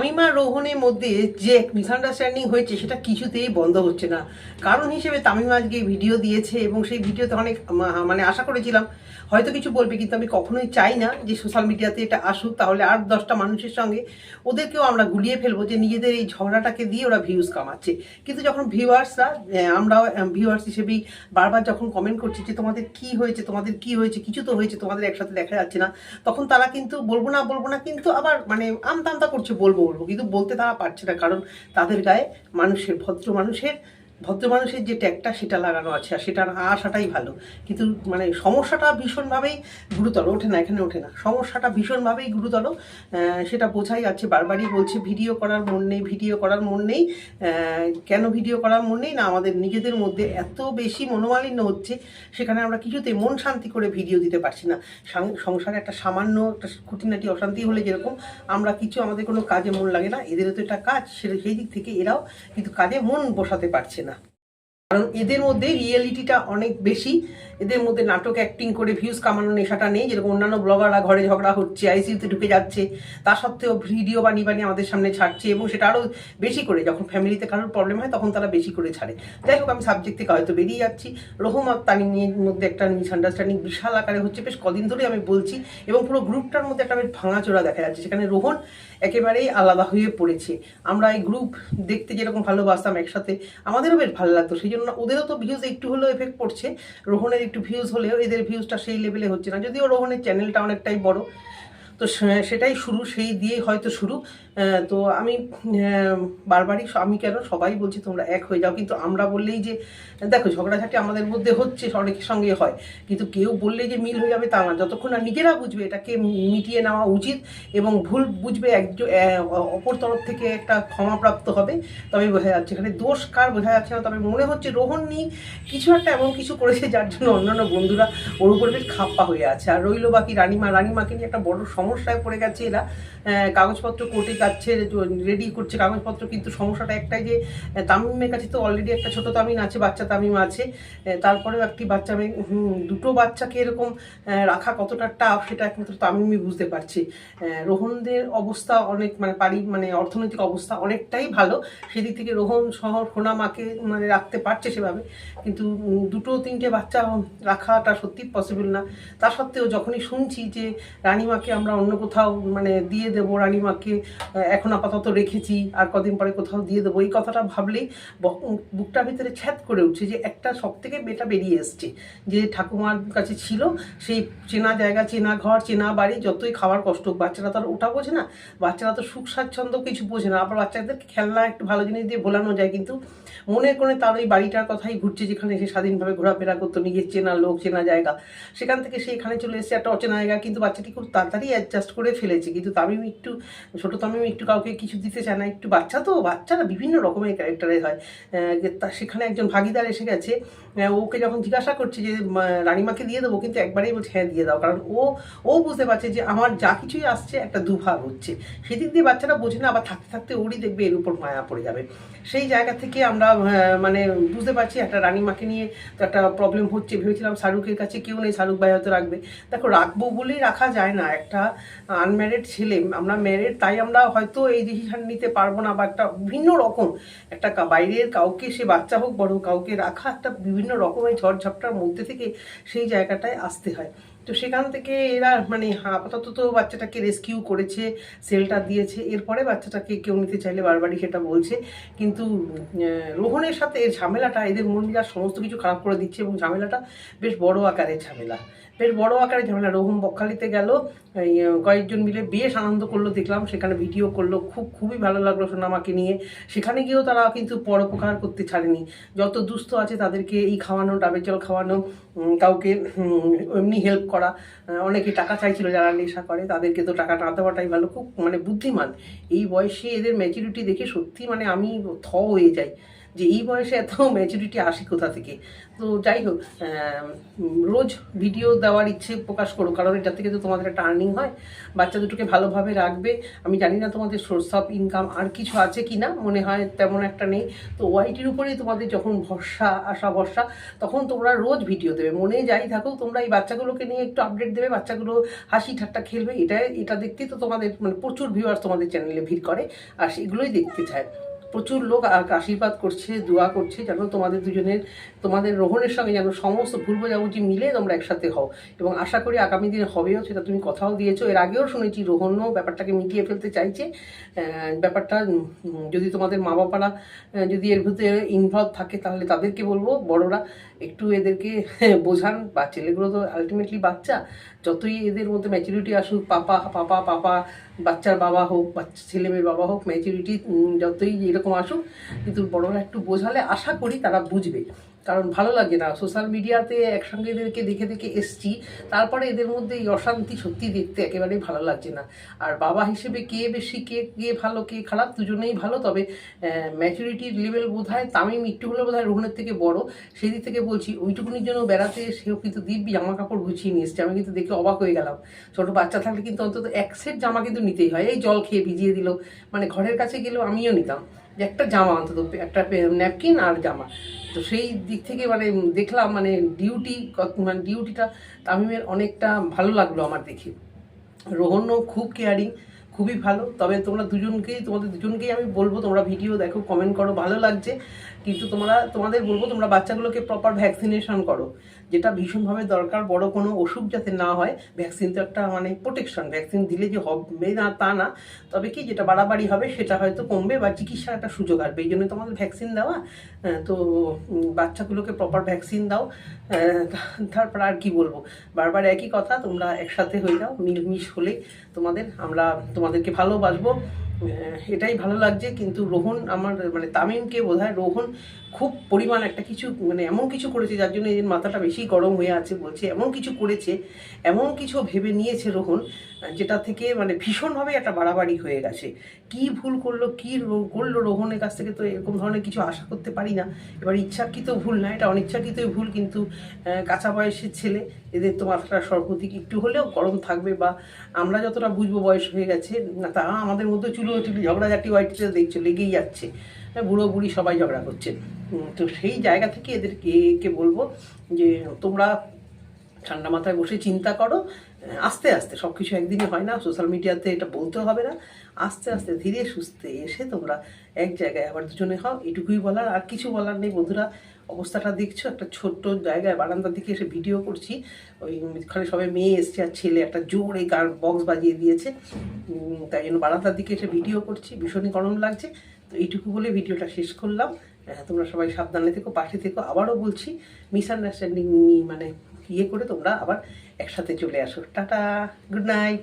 তামিমা রোহনের মধ্যে যে মিসআন্ডারস্ট্যান্ডিং হয়েছে, সেটা কিছুতেই বন্ধ হচ্ছে না। কারণ হিসেবে তামিমা আজকে ভিডিও দিয়েছে এবং সেই ভিডিওতে অনেক মানে আশা করেছিলাম, হয়তো কিছু বলবে, কিন্তু আমি কখনোই চাই না যে সোশ্যাল মিডিয়াতে এটা আসুক, তাহলে আর দশটা মানুষের সঙ্গে ওদেরকেও আমরা গুলিয়ে ফেলব যে নিজেদের এই ঝগড়াটাকে দিয়ে ওরা ভিউজ কামাচ্ছে। কিন্তু যখন ভিউয়ার্সরা আমরাও ভিউয়ার্স হিসেবেই বারবার যখন কমেন্ট করছি যে তোমাদের কি হয়েছে, তোমাদের কি হয়েছে, কিছু তো হয়েছে, তোমাদের একসাথে দেখা যাচ্ছে না, তখন তারা কিন্তু বলব না বলব না, কিন্তু আবার মানে আমতা আমতা করছে বলব বলব কিন্তু বলতে তারা পারছে না কারণ তাদের গায়ে মানুষের ভদ্র মানুষের ভদ্র মানুষের যে ট্যাগটা সেটা লাগানো আছে আর সেটা আসাটাই ভালো। কিন্তু মানে সমস্যাটা ভীষণভাবেই গুরুতর, ওঠে না, এখানে ওঠে না। সমস্যাটা ভীষণভাবেই গুরুতর সেটা বোঝাই যাচ্ছে। বারবারই বলছে, ভিডিও করার মন নেই, ভিডিও করার মন নেই। কেন ভিডিও করার মন নেই? না, আমাদের নিজেদের মধ্যে এত বেশি মনোমালিন্য হচ্ছে, সেখানে আমরা কিছুতে মন শান্তি করে ভিডিও দিতে পারছি না। সংসারে একটা সামান্য, একটা খুঁটিনাটি অশান্তি হলে যেরকম আমরা কিছু, আমাদের কোনো কাজে মন লাগে না। এদেরও তো একটা কাজ সেই দিক থেকে এরাও কিন্তু কাজে মন বসাতে পারছে না। কারণ এদের মধ্যে রিয়েলিটিটা অনেক বেশি। এদের মধ্যে নাটক অ্যাক্টিং করে ভিউজ কামানোর নেশাটা নেই, যেরকম অন্যান্য ব্লগাররা ঘরে ঝগড়া হচ্ছে আইসিইউতে ঢুকে যাচ্ছে তা সত্ত্বেও ভিডিও বানিয়ে বানিয়ে আমাদের সামনে ছাড়ছে এবং সেটা আরও বেশি করে, যখন ফ্যামিলিতে কারোর প্রবলেম হয় তখন তারা বেশি করে ছাড়ে। যাই হোক, আমি সাবজেক্ট থেকে হয়তো বেরিয়ে যাচ্ছি। রোহম আর তানিমের মধ্যে একটা মিসআন্ডারস্ট্যান্ডিং বিশাল আকারে হচ্ছে। বেশ কদিন ধরেই আমি বলছি এবং পুরো গ্রুপটার মধ্যে একটা বেশ ভাঙাচোরা দেখা যাচ্ছে, সেখানে রোহন একেবারেই আলাদা হয়ে পড়েছে। আমরা এই গ্রুপ দেখতে যেরকম ভালোবাসতাম একসাথে, আমাদেরও বেশ ভালো লাগতো, সেই জন্য ওদেরও তো ভিউজ একটু হলেও এফেক্ট পড়ছে। রোহনের একটু ভিউজ হলেও এদের ভিউজটা সেই লেভেলে হচ্ছে না। যদিও রোহনের চ্যানেলটা অনেকটাই বড় তো সেটাই শুরু, সেই দিয়েই হয়তো শুরু। তো আমি বারবারই আমি কেন সবাই বলছি তোমরা এক হয়ে যাও। কিন্তু আমরা বললেই যে, দেখো, ঝগড়াঝাটি আমাদের মধ্যে হচ্ছে, অনেকের সঙ্গে হয়। কিন্তু কেউ বললেই যে মিল হয়ে যাবে তা না। যতক্ষণ না নিজেরা বুঝবে এটাকে মিটিয়ে নেওয়া উচিত এবং ভুল বুঝবে একজন অপর তরফ থেকে একটা ক্ষমাপ্রাপ্ত হবে, তবে বোঝা যাচ্ছে। এখানে দোষ কার বোঝা যাচ্ছে না। তবে মনে হচ্ছে নিয়ে কিছু একটা এমন কিছু করেছে যার জন্য অন্যান্য বন্ধুরা ওর উপর বেশ খাপ্পা হয়ে আছে। আর রইল বাকি রানিমা। রানিমাকে নিয়ে একটা বড় সমস্যায় পড়ে গেছে এরা। কাগজপত্র কোর্টে যাচ্ছে, রেডি করছে কাগজপত্র, কিন্তু সমস্যাটা একটাই যে তামিমের কাছে তো অলরেডি একটা ছোট তামিম আছে, বাচ্চা তামিম আছে। তারপরেও একটি বাচ্চা দুটো বাচ্চাকে এরকম রাখা কতটা টাফ সেটা একমাত্র তামিমই বুঝতে পারছে। রোহনদের অবস্থা অনেক মানে পারি মানে অর্থনৈতিক অবস্থা অনেকটাই ভালো। সেদিক থেকে রোহন শহর সোনা মাকে মানে রাখতে পারছে সেভাবে। কিন্তু দুটো তিনটে বাচ্চা রাখাটা সত্যি পসিবল না। তা সত্ত্বেও যখনই শুনছি যে রানীমাকে আমরা অন্য কোথাও মানে দিয়ে দেবো, রানীমাকে এখন আপাতত রেখেছি, আর কদিন পরে কোথাও দিয়ে দেবো। এই কথাটা ভাবলেই বক- বুকটার ভিতরে ছ্যাদ করে উঠছে যে একটা সব থেকে বেটা বেরিয়ে এসছে। যে ঠাকুমার কাছে ছিল, সেই চেনা জায়গা, চেনা ঘর, চেনা বাড়ি, যতই খাওয়ার কষ্ট বাচ্চারা তো আর ওটা বোঝে না। বাচ্চারা তো সুখ, স্বাচ্ছন্দ্য কিছু বোঝে না। আবার বাচ্চাদেরকে খেলনা একটু ভালো জিনিস দিয়ে ভোলানো যায়, কিন্তু মনে করে তার ওই বাড়িটার কথাই ঘুরছে, যেখানে সে স্বাধীনভাবে ঘোরাফেরা করতো, নিজের চেনা লোক, চেনা জায়গা। সেখান থেকে সে এখানে চলে এসেছে, একটা অচেনা জায়গা, কিন্তু বাচ্চাটি খুব তাড়াতাড়ি অ্যাডজাস্ট করে ফেলেছে। কিন্তু তামিম একটু, ছোটো তামিম একটু কাউকে কিছু দিতে চায় না। একটু বাচ্চা তো, বাচ্চারা বিভিন্ন রকমের ক্যারেক্টারে হয়। তা- সেখানে একজন ভাগিদার এসে গেছে। ওকে যখন জিজ্ঞাসা করছে যে রানিমাকে দিয়ে দেবো? কিন্তু একবারেই বলছে হ্যাঁ দিয়ে দাও। কারণ ও ও বুঝতে পারছে যে, আমার যা কিছুই আসছে, একটা দুভাগ হচ্ছে। সেদিক দিয়ে বাচ্চারা বোঝে না, আবার থাকতে থাকতে ওরই দেখবে এর উপর মায়া পড়ে যাবে। সেই জায়গা থেকে আমরা মানে বুঝতে পারছি, একটা রানিমাকে নিয়ে তো একটা প্রবলেম হচ্ছে। ভেবেছিলাম শাহরুখের কাছে কেউ নেই, শাহরুখ ভাই হয়তো রাখবে। দেখো, রাখব বলেই রাখা যায় না। একটা আনম্যারিড ছেলে, আমরা ম্যারিড তাই আমরা হয়তো এই ডিসিশন নিতে পারব না বা একটা বিভিন্ন রকম, একটা বাইরের কাউকে সে বাচ্চা হোক, বড় কাউকে রাখা একটা বিভিন্ন রকমের ঝড়ঝাপটার মধ্যে থেকে সেই জায়গাটায় আসতে হয়। তো সেখান থেকে এরা মানে আপাতত তো বাচ্চাটাকে রেস্কিউ করেছে সেলটা দিয়েছে, এরপরে বাচ্চাটাকে কেউ নিতে চাইলে বারবারই সেটা বলছে। কিন্তু রোহনের সাথে এর ঝামেলাটা, এদের মন সমস্ত কিছু খারাপ করে দিচ্ছে এবং ঝামেলাটা বেশ বড় আকারের ঝামেলা। বেশ বড় আকারে ঝামেলা। রোহন বকখালিতে গেল কয়েকজন মিলে বেশ আনন্দ করল, দেখলাম। সেখানে ভিডিও করল, খুব, খুবই ভালো লাগল সোনামাকে নিয়ে। সেখানে গিয়েও তারা কিন্তু পরোপকার করতে ছাড়েনি। যত দুস্থ আছে তাদেরকে এই খাওয়ানো, ডাবের জল খাওয়ানো কাউকে এমনি হেল্প করা অনেকে টাকা চাইছিল যারা নেশা করে, তাদেরকে তো টাকা না দেওয়াটাই ভালো। খুব মানে বুদ্ধিমান। এই বয়সে এদের ম্যাচুরিটি দেখে সত্যি মানে আমি থ হয়ে যাই। যে এই বয়সে এত ম্যাচুরিটি আসে কোথা থেকে? তো যাই হোক রোজ ভিডিও দেওয়ার ইচ্ছে প্রকাশ করো কারণ এটা থেকে তো তোমাদের একটা আর্নিং হয়। বাচ্চা দুটোকে ভালোভাবে রাখবে। আমি জানি না তোমাদের সোর্স অফ ইনকাম আর কিছু আছে কি না মনে হয় তেমন একটা নেই। তো ওয়াইটির উপরেই তোমাদের যখন ভরসা, আশা ভরসা, তখন তোমরা রোজ ভিডিও দেবে। মনে যাই থাকো তোমরা এই বাচ্চাগুলোকে নিয়ে একটু আপডেট দেবে, বাচ্চাগুলো হাসি ঠাট্টা খেলবে। এটা এটা দেখতেই তো তোমাদের মানে প্রচুর ভিউয়ার্স তোমাদের চ্যানেলে ভিড় করে। আর সেগুলোই দেখতে চায়। প্রচুর লোক আশীর্বাদ করছে, দোয়া করছে যেন তোমাদের দুজনের, তোমাদের রোহণের সঙ্গে যেন সমস্ত ভুল বোঝাবুঝি মিলে তোমরা একসাথে হও। এবং আশা করি আগামী দিনে হবেও, সেটা তুমি কথাও দিয়েছ। এর আগেও শুনেছি রোহণও ব্যাপারটাকে মিটিয়ে ফেলতে চাইছে। ব্যাপারটা যদি তোমাদের মা বাবারা যদি এর ভিতরে ইনভলভ থাকে, তাহলে তাদেরকে বলব, বড়রা। একটু এদেরকে বোঝান, বা ছেলেগুলো তো আলটিমেটলি বাচ্চা, যতই এদের মধ্যে ম্যাচুরিটি আসুক, পাপা পাপা পাপা, বাচ্চার বাবা হোক বাচ্চা ছেলে মেয়ের বাবা হোক ম্যাচুরিটি যতই এরকম আসুক, কিন্তু বড়রা একটু বোঝালে আশা করি তারা বুঝবে। কারণ ভালো লাগে না। সোশ্যাল মিডিয়াতে একসঙ্গে এদেরকে দেখে দেখে এসছি। তারপরে এদের মধ্যে এই অশান্তি সত্যি দেখতে একেবারেই ভালো লাগছে না। আর বাবা হিসেবে কে বেশি, কে কে ভালো, কে খারাপ দুজনেই ভালো। তবে ম্যাচুরিটির লেভেল বোধ হয় তামিম একটু হলে বোধ হয় রোহনের থেকে বড়। সেই দিক থেকে বলছি, ওইটুকুনির জন্য বেড়াতে সেও কিন্তু দিব্যি জামা কাপড় গুছিয়ে নিয়ে এসছে। আমি কিন্তু দেখে অবাক হয়ে গেলাম। ছোটো বাচ্চা থাকলে কিন্তু অন্তত এক সেট জামা কিন্তু নিতেই হয়। এই জল খেয়ে ভিজিয়ে দিল। মানে ঘরের কাছে গেলেও আমিও নিতাম। যে একটা জামা অন্তত, একটা ন্যাপকিন আর জামা। তো সেই দিক থেকে মানে দেখলাম মানে ডিউটি মানে ডিউটিটা তামিমের অনেকটা ভালো লাগল আমার দেখে। রোহনও খুব কেয়ারিং খুবই ভালো। তবে তোমরা দুজনকেই, তোমাদের দুজনকেই আমি বলব, তোমরা ভিডিও দেখো কমেন্ট করো, ভালো লাগছে। কিন্তু তোমরা, তোমাদের বলব তোমরা বাচ্চাগুলোকে প্রপার ভ্যাকসিনেশন করো। যেটা ভীষণভাবে দরকার, বড় কোনো অসুখ যাতে না হয় ভ্যাকসিন তো একটা মানে প্রোটেকশন ভ্যাকসিন দিলে যে হবে না তা না। তবে কি যেটা বাড়াবাড়ি হবে সেটা হয়তো কমবে বা চিকিৎসার একটা সুযোগ আসবে। এই জন্য তোমাদের ভ্যাকসিন দেওয়া। তো বাচ্চাগুলোকে প্রপার ভ্যাকসিন দাও। তারপর আর কি বলব? বারবার একই কথা, তোমরা একসাথে হয়ে যাও, মিলমিশ হলেই তোমাদের, আমরা তোমাদেরকে ভালোবাসবো। এটাই ভালো লাগছে। কিন্তু রোহন আমার মানে তামিমকে বোধ হয় রোহন খুব পরিমাণ একটা কিছু মানে এমন কিছু করেছে যার জন্য এর মাথাটা বেশি গরম হয়ে আছে বলছে, এমন কিছু করেছে, এমন কিছু ভেবে নিয়েছে রোহন, যেটা থেকে মানে ভীষণভাবে একটা বাড়াবাড়ি হয়ে গেছে। কি ভুল করল, কি করল রোহনের কাছ থেকে তো এরকম ধরনের কিছু আশা করতে পারি না। এবার ইচ্ছাকৃত ভুল না, এটা অনিচ্ছাকৃতই ভুল, কিন্তু কাঁচা বয়সের ছেলে এদের তো মাথাটা সর্বদিক একটু হলেও গরম থাকবে বা আমরা যতটা বুঝব বয়স হয়ে গেছে না তা আমাদের মধ্যে চুলো চুলি ঝগড়াঝাটি হোয়াইটে দেখছে লেগেই যাচ্ছে। হ্যাঁ, বুড়ো বুড়ি সবাই ঝগড়া করছে। তো সেই জায়গা থেকে এদেরকে কে বলব যে তোমরা ঠান্ডা মাথায় বসে চিন্তা করো। আস্তে আস্তে সব কিছু একদিনে হয় না সোশ্যাল মিডিয়াতে এটা বলতে হবে না। আস্তে আস্তে ধীরে সুস্থে এসে তোমরা এক জায়গায় আবার দুজনে হও এটুকুই বলার। আর কিছু বলার নেই বন্ধুরা অবস্থাটা দেখছ একটা ছোট্ট জায়গায় বারান্দার দিকে এসে ভিডিও করছি। ওই ওখানে সবাই মেয়ে এসছে আর ছেলে একটা জোরে গান বক্স বাজিয়ে দিয়েছে। তাই জন্য বারান্দার দিকে এসে ভিডিও করছি ভীষণই গরম লাগছে। তো এইটুকু বলে ভিডিওটা শেষ করলাম। আহ, তোমরা সবাই সাবধানে থেকো পাশে থেকো। আবারও বলছি মিসআন্ডারস্ট্যান্ডিং মানে ইয়ে করে তোমরা আবার একসাথে চলে আসো। Tata good night.